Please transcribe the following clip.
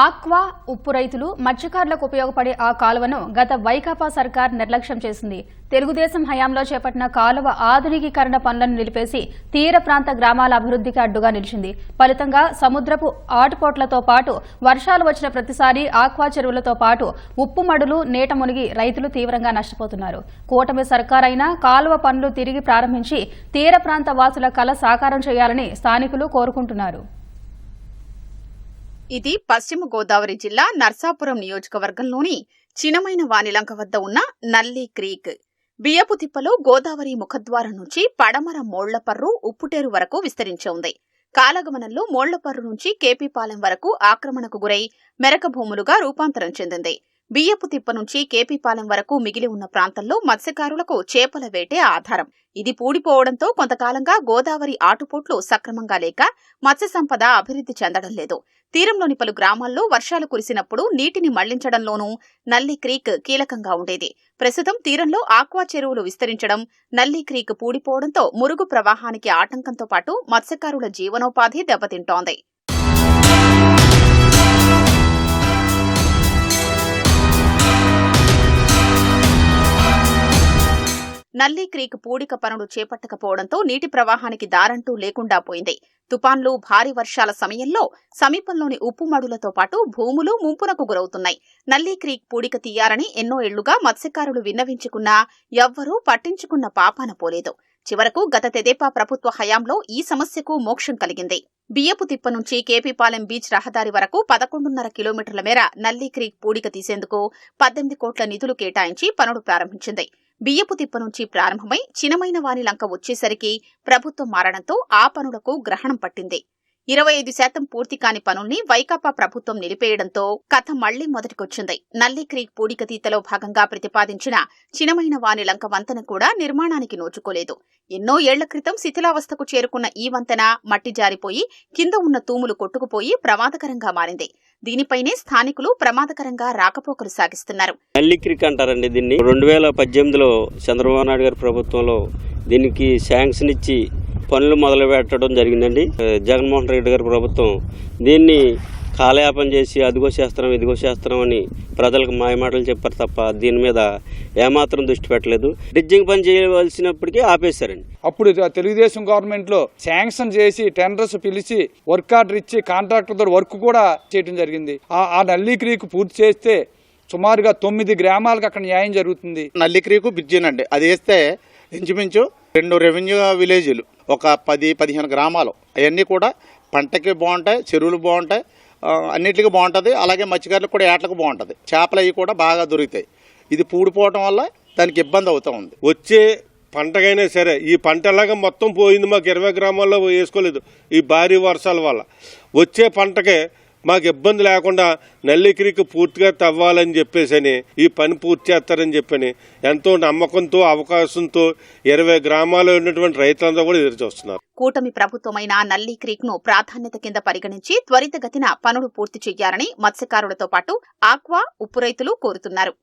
Aqua ఉప్పు రైతులు మత్స్యకారులకు ఉపయోగపడే ఆ కాలువను గత వైకాపా సర్కార్ నిర్లక్ష్యం చేసింది. తెలుగుదేశం హయాంలో చేపట్టిన కాలువ ఆధునికీకరణ పనులను నిలిపేసి తీర ప్రాంత గ్రామాల అభివృద్ధికి అడ్డుగా నిలిచింది. ఫలితంగా సముద్రపు ఆటుపోట్లతో పాటు వర్షాలు వచ్చిన ప్రతిసారి ఆక్వా చెరువులతో పాటు ఉప్పు మడులు నీట మునిగి రైతులు తీవ్రంగా నష్టపోతున్నారు. కూటమి సర్కారైనా కాలువ పనులు తిరిగి ప్రారంభించి తీర ప్రాంత వాసుల కల సాకారం చేయాలని స్థానికులు కోరుకుంటున్నారు. ఇది పశ్చిమ గోదావరి జిల్లా నర్సాపురం నియోజకవర్గంలోని చినమైన వానిలంక వద్ద ఉన్న నల్లి క్రీక్. బియ్యపు తిప్పలో గోదావరి ముఖద్వారం నుంచి పడమర మోళ్ళపర్రు ఉప్పుటేరు వరకు విస్తరించి ఉంది. కాలగమనంలో మోళ్ళపర్రు నుంచి కేపీపాలెం వరకు ఆక్రమణకు గురై మెరక భూములుగా రూపాంతరం చెందింది. బియ్యపు తిప్ప నుంచి కేపీపాలెం వరకు మిగిలి ఉన్న ప్రాంతంలో మత్స్యకారులకు చేపల వేటే ఆధారం. ఇది పూడిపోవడంతో కొంతకాలంగా గోదావరి ఆటుపోట్లు సక్రమంగా లేక మత్స్య సంపద అభివృద్ధి చెందడం లేదు. తీరంలోని పలు గ్రామాల్లో వర్షాలు కురిసినప్పుడు నీటిని మళ్ళించడంలోనూ నల్లి క్రీక్ కీలకంగా ఉండేది. ప్రస్తుతం తీరంలో ఆక్వా చెరువులు విస్తరించడం నల్లి క్రీక్ పూడిపోవడంతో మురుగు ప్రవాహానికి ఆటంకంతో పాటు మత్స్యకారుల జీవనోపాధి దెబ్బతింటోంది. నల్లి క్రీక్ పూడిక పనులు చేపట్టకపోవడంతో నీటి ప్రవాహానికి దారంటూ లేకుండా పోయింది. తుపాన్లు భారీ వర్షాల సమయంలో సమీపంలోని ఉప్పు మడులతో పాటు భూములు ముంపునకు గురవుతున్నాయి. నల్లి క్రీక్ పూడిక తీయాలని ఎన్నో ఏళ్ళుగా మత్స్యకారులు విన్నవించుకున్నా ఎవ్వరూ పట్టించుకున్న పాపాన పోలేదు. చివరకు గత తెదేపా ప్రభుత్వ హయాంలో ఈ సమస్యకు మోక్షం కలిగింది. బియ్యపు తిప్ప నుంచి కేపీపాలెం బీచ్ రహదారి వరకు పదకొండున్నర కిలోమీటర్ల మేర నల్లి క్రీక్ పూడిక తీసేందుకు పద్దెనిమిది కోట్ల నిధులు కేటాయించి పనులు ప్రారంభించింది. బియ్యపు తిప్ప నుంచి ప్రారంభమై చినమైన వాని లంక వచ్చేసరికి ప్రభుత్వం మారడంతో ఆ పనులకు గ్రహణం పట్టింది. ఇరవై ఐదు శాతం పూర్తి కాని పనుల్ని వైకాపా ప్రభుత్వం నిలిపేయడంతో కథ మళ్ళీ మొదటికొచ్చింది. నల్లి క్రీక్ పూడికతీతలో భాగంగా ప్రతిపాదించిన చినమైన వాని లంక వంతెన కూడా నిర్మాణానికి నోచుకోలేదు. ఎన్నో ఏళ్ళ క్రితం శిథిలావస్థకు చేరుకున్న ఈ వంతెన మట్టి జారిపోయి కింద ఉన్న తూములు కొట్టుకుపోయి ప్రమాదకరంగా మారింది. దీనిపైనే స్థానికులు ప్రమాదకరంగా రాకపోకలు సాగిస్తున్నారు. నల్లి క్రిక్ అంటారండి దీన్ని. రెండు వేల పద్దెనిమిదిలో చంద్రబాబు నాయుడు గారి ప్రభుత్వంలో దీనికి శాంక్షన్ ఇచ్చి పనులు మొదలు పెట్టడం జరిగిందండి. జగన్మోహన్ రెడ్డి గారి ప్రభుత్వం దీన్ని కాలయాపన చేసి అదిగో చేస్తున్నాం ఇదిగో చేస్తున్నాం అని ప్రజలకు మాయమాటలు చెప్పారు తప్ప దీని మీద ఏమాత్రం దృష్టి పెట్టలేదు. బ్రిడ్జింగ్ పని చేయవలసినప్పటికీ ఆపేశారండి. అప్పుడు తెలుగుదేశం గవర్నమెంట్లో శాంక్షన్ చేసి టెండర్స్ పిలిచి వర్క్ ఆర్డర్ ఇచ్చి కాంట్రాక్టర్ ద్వారా వర్క్ కూడా చేయడం జరిగింది. ఆ- ఆ నల్లి క్రీక్ పూర్తి చేస్తే సుమారుగా తొమ్మిది గ్రామాలకు అక్కడ న్యాయం జరుగుతుంది. నల్లిక్రీకు బిజ్జినండి అది వేస్తే ఇంచుమించు రెండు రెవెన్యూ విలేజ్లు ఒక పది పదిహేను గ్రామాలు. అవన్నీ కూడా పంటకి బాగుంటాయి చెరువులు బాగుంటాయి అన్నిటికీ బాగుంటుంది. అలాగే మత్స్యకారులకు కూడా ఏట్లకు బాగుంటుంది. చేపలు అవి కూడా బాగా దొరుకుతాయి. ఇది పూడిపోవటం వల్ల దానికి ఇబ్బంది అవుతూ ఉంది. వచ్చే పంటకైనా సరే ఈ పంట ఎలాగా మొత్తం పోయింది మాకు ఇరవై గ్రామాల్లో వేసుకోలేదు ఈ భారీ వర్షాల వల్ల. వచ్చే పంటకే మాకు ఇబ్బంది లేకుండా నల్లికిరికి పూర్తిగా తవ్వాలని చెప్పేసి ఈ పని పూర్తి చేస్తారని చెప్పని ఎంతో నమ్మకంతో అవకాశంతో ఇరవై గ్రామాల్లో ఉన్నటువంటి రైతులందరూ కూడా ఎదురు చూస్తున్నారు. కూటమి ప్రభుత్వమైన నల్లి క్రీక్ను ప్రాధాన్యత కింద పరిగణించి త్వరితగతిన పనులు పూర్తి చేయాలని మత్స్యకారులతో పాటు ఆక్వా ఉప్పు రైతులు కోరుతున్నారు.